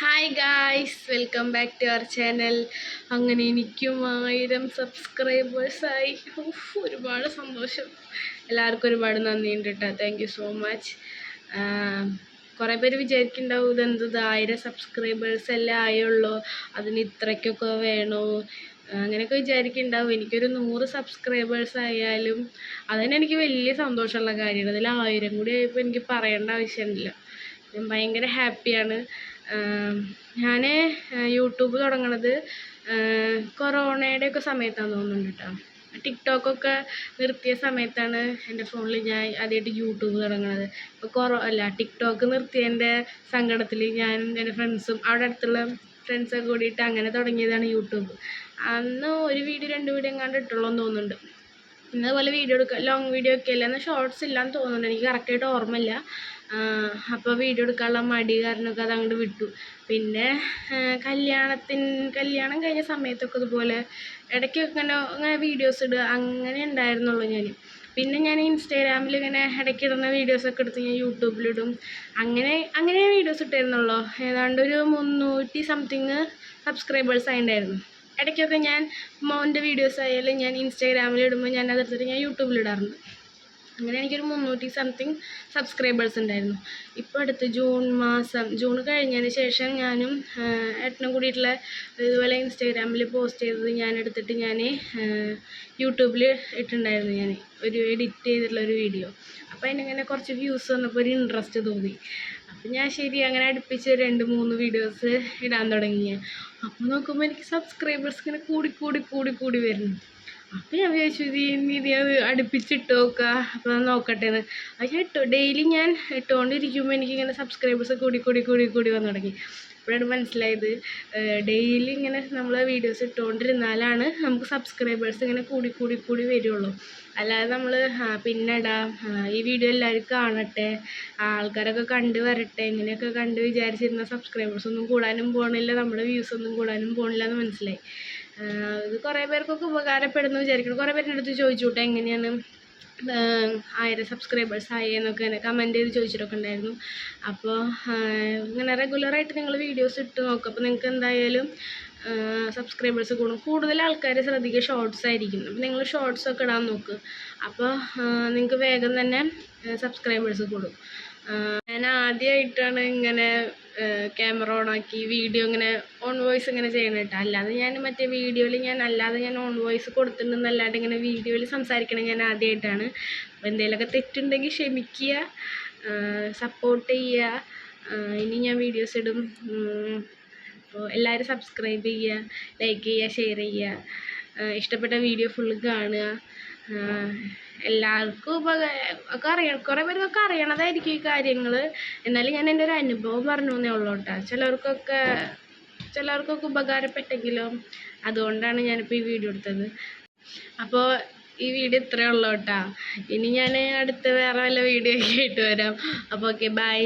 Hi guys welcome back to our channel അങ്ങനെ എനിക്കും ആയിരം സബ്സ്ക്രൈബേഴ്സായി ഒരുപാട് സന്തോഷം. എല്ലാവർക്കും ഒരുപാട് നന്ദിയുണ്ട് കേട്ടോ താങ്ക് യു സോ മച്ച് കുറേ പേര് വിചാരിക്കുന്നുണ്ടാവും ഇതെന്തത് ഇത് ആയിരം സബ്സ്ക്രൈബേഴ്സ് എല്ലാം ആയുള്ളൂ അതിന് ഇത്രയ്ക്കൊക്കെ വേണോ? അങ്ങനെയൊക്കെ വിചാരിക്കുന്നുണ്ടാവും. എനിക്കൊരു നൂറ് സബ്സ്ക്രൈബേഴ്സ് ആയാലും അതന്നെ എനിക്ക് വലിയ സന്തോഷമുള്ള കാര്യമാണ്. അതിൽ ആയിരം കൂടി ആയപ്പോൾ എനിക്ക് പറയേണ്ട ആവശ്യമില്ല. ഞാൻ ഭയങ്കര ഹാപ്പിയാണ് ഞാൻ യൂട്യൂബ് തുടങ്ങണത് കൊറോണയുടെ ഒക്കെ സമയത്താണെന്ന് തോന്നുന്നുണ്ട് കേട്ടോ ടിക്ടോക്കൊക്കെ നിർത്തിയ സമയത്താണ് എന്റെ ഫോണിൽ ഞാൻ ആദ്യമായിട്ട് യൂട്യൂബ് തുടങ്ങണത്. ഇപ്പോൾ കൊറോ അല്ല ടിക്ടോക്ക് നിർത്തിയതിന്റെ സങ്കടത്തിൽ ഞാൻ എന്റെ ഫ്രണ്ട്സും അവിടെ അടുത്തുള്ള ഫ്രണ്ട്സൊക്കെ കൂടിയിട്ട് അങ്ങനെ തുടങ്ങിയതാണ് യൂട്യൂബ്. അന്ന് ഒരു വീഡിയോ രണ്ട് വീഡിയോ എങ്ങാണ്ട് ഇട്ടുള്ളൂ എന്ന് തോന്നുന്നുണ്ട്. പിന്നെ വീഡിയോ എടുക്കാം ലോങ് വീഡിയോ ഒക്കെ അല്ല? എന്നാൽ ഷോർട്സ് ഇല്ലാന്ന് തോന്നുന്നുണ്ട്. എനിക്ക് കറക്റ്റായിട്ട് ഓർമ്മയില്ല. അപ്പോൾ വീഡിയോ എടുക്കാനുള്ള മടി കാരണമൊക്കെ അത് അങ്ങോട്ട് വിട്ടു. പിന്നെ കല്യാണത്തിന് കല്യാണം കഴിഞ്ഞ സമയത്തൊക്കെ ഇതുപോലെ ഇടയ്ക്കൊക്കെ ഇങ്ങനെ ഇങ്ങനെ വീഡിയോസ് ഇടുക അങ്ങനെ ഉണ്ടായിരുന്നുള്ളൂ ഞാൻ പിന്നെ ഞാൻ ഇൻസ്റ്റാഗ്രാമിൽ ഇങ്ങനെ ഇടയ്ക്ക് ഇടുന്ന വീഡിയോസൊക്കെ എടുത്ത് ഞാൻ യൂട്യൂബിലിടും അങ്ങനെ അങ്ങനെ വീഡിയോസ് ഇട്ടായിരുന്നുള്ളൂ ഏതാണ്ട് ഒരു മുന്നൂറ്റി സംതിങ് സബ്സ്ക്രൈബേഴ്സ് ആയിട്ടുണ്ടായിരുന്നു ഇടയ്ക്കൊക്കെ ഞാൻ മോന്റെ വീഡിയോസ് ആയാലും ഞാൻ ഇൻസ്റ്റാഗ്രാമിൽ ഇടുമ്പോൾ ഞാൻ അതെടുത്തിട്ട് ഞാൻ യൂട്യൂബിൽ ഇടാറുണ്ട്. അങ്ങനെ എനിക്കൊരു മുന്നൂറ്റി സംതിങ് സബ്സ്ക്രൈബേഴ്സ് ഉണ്ടായിരുന്നു. ഇപ്പോൾ അടുത്ത് ജൂൺ മാസം ജൂൺ കഴിഞ്ഞതിന് ശേഷം ഞാനും ഏട്ടനും കൂടിയിട്ടുള്ള ഇതുപോലെ ഇൻസ്റ്റാഗ്രാമിൽ പോസ്റ്റ് ചെയ്തത് ഞാൻ എടുത്തിട്ട് ഞാൻ യൂട്യൂബിൽ ഇട്ടിട്ടുണ്ടായിരുന്നു ഞാൻ ഒരു എഡിറ്റ് ചെയ്തിട്ടുള്ള ഒരു വീഡിയോ അപ്പോൾ അതിനിങ്ങനെ കുറച്ച് വ്യൂസ് വന്നപ്പോൾ ഒരു ഇൻട്രസ്റ്റ് തോന്നി. അപ്പം ഞാൻ ശരി അങ്ങനെ അടുപ്പിച്ച് രണ്ട് മൂന്ന് വീഡിയോസ് ഇടാൻ തുടങ്ങി അപ്പോൾ നോക്കുമ്പോൾ എനിക്ക് സബ്സ്ക്രൈബേഴ്സ് ഇങ്ങനെ കൂടി കൂടി കൂടി കൂടി വരുന്നു. അപ്പം ഞാൻ വിചാരിച്ചു ഇത് ഇനി അടുപ്പിച്ചിട്ട് നോക്കുക അപ്പോൾ നോക്കട്ടെ എന്ന്. ഞാൻ ഇട്ടു ഡെയിലി ഞാൻ ഇട്ടുകൊണ്ടിരിക്കുമ്പോൾ എനിക്കിങ്ങനെ സബ്സ്ക്രൈബേഴ്സ് കൂടി കൂടി കൂടി കൂടി വന്നു തുടങ്ങി. അപ്പോഴാണ് മനസ്സിലായത്. ഡെയിലി ഇങ്ങനെ നമ്മൾ വീഡിയോസ് ഇട്ടുകൊണ്ടിരുന്നാലാണ് നമുക്ക് സബ്സ്ക്രൈബേഴ്സ് ഇങ്ങനെ കൂടി കൂടി കൂടി വരുള്ളൂ. അല്ലാതെ നമ്മൾ പിന്നെടാ ഈ വീഡിയോ എല്ലാവരും കാണട്ടെ ആൾക്കാരൊക്കെ കണ്ട് വരട്ടെ ഇങ്ങനെയൊക്കെ കണ്ട് വിചാരിച്ചിരുന്ന സബ്സ്ക്രൈബേഴ്സ് ഒന്നും കൂടാനും പോകണില്ല നമ്മുടെ വ്യൂസ് ഒന്നും കൂടാനും പോകണില്ല എന്ന് മനസ്സിലായി. ഇത് കുറേ പേർക്കൊക്കെ ഉപകാരപ്പെടുന്നു വിചാരിക്കുന്നു. കുറേ പേരുടെ അടുത്ത് ചോദിച്ചു എങ്ങനെയാണ്? ആയിരം സബ്സ്ക്രൈബേഴ്സ് ആയി എന്നൊക്കെ ഇങ്ങനെ കമന്റ് ചെയ്ത് ചോദിച്ചിട്ടൊക്കെ ഉണ്ടായിരുന്നു. അപ്പോൾ ഇങ്ങനെ റെഗുലറായിട്ട് നിങ്ങൾ വീഡിയോസ് ഇട്ട് നോക്കും അപ്പോൾ നിങ്ങൾക്ക് എന്തായാലും സബ്സ്ക്രൈബേഴ്സ് കൂടും. കൂടുതൽ ആൾക്കാർ ശ്രദ്ധിക്കുക ഷോർട്സ് ആയിരിക്കും. അപ്പോൾ നിങ്ങൾ ഷോർട്സ് ഒക്കെ ഇടാൻ നോക്ക്. അപ്പോൾ നിങ്ങൾക്ക് വേഗം തന്നെ സബ്സ്ക്രൈബേഴ്സ് കൂടും. ഞാൻ ആദ്യമായിട്ടാണ് ഇങ്ങനെ ക്യാമറ ഓണാക്കി വീഡിയോ ഇങ്ങനെ ഓൺ വോയിസ് ഇങ്ങനെ ചെയ്യണം കേട്ടോ. അല്ലാതെ ഞാൻ മറ്റേ വീഡിയോയിൽ ഞാൻ അല്ലാതെ ഞാൻ ഓൺ വോയിസ് കൊടുത്തിട്ടുണ്ടെന്നല്ലാണ്ട് ഇങ്ങനെ വീഡിയോയിൽ സംസാരിക്കണം ഞാൻ ആദ്യമായിട്ടാണ് അപ്പോൾ എന്തെങ്കിലുമൊക്കെ തെറ്റുണ്ടെങ്കിൽ ക്ഷമിക്കുക സപ്പോർട്ട് ചെയ്യുക ഇനി ഞാൻ വീഡിയോസ് ഇടും. അപ്പോൾ എല്ലാവരും സബ്സ്ക്രൈബ് ചെയ്യുക ലൈക്ക് ചെയ്യുക ഷെയർ ചെയ്യുക. ഇഷ്ടപ്പെട്ട വീഡിയോ ഫുൾ കാണുക. എല്ലാവർക്കും ഒക്കെ അറിയണം കുറേ പേർക്കൊക്കെ അറിയണതായിരിക്കും ഈ കാര്യങ്ങൾ എന്നാലും ഞാൻ എന്റെ ഒരു അനുഭവം പറഞ്ഞു എന്നേ ഉള്ളൂ കേട്ടോ ചിലർക്കൊക്കെ ചിലർക്കൊക്കെ ഉപകാരപ്പെട്ടെങ്കിലും അതുകൊണ്ടാണ് ഞാനിപ്പോൾ ഈ വീഡിയോ എടുത്തത്. അപ്പോൾ ഈ വീഡിയോ ഇത്രയേ ഉള്ളൂ കേട്ടോ ഇനി ഞാൻ അടുത്ത വേറെ വല്ല വീഡിയോ ഒക്കെ ആയിട്ട് വരാം. അപ്പോൾ ഓക്കെ ബൈ.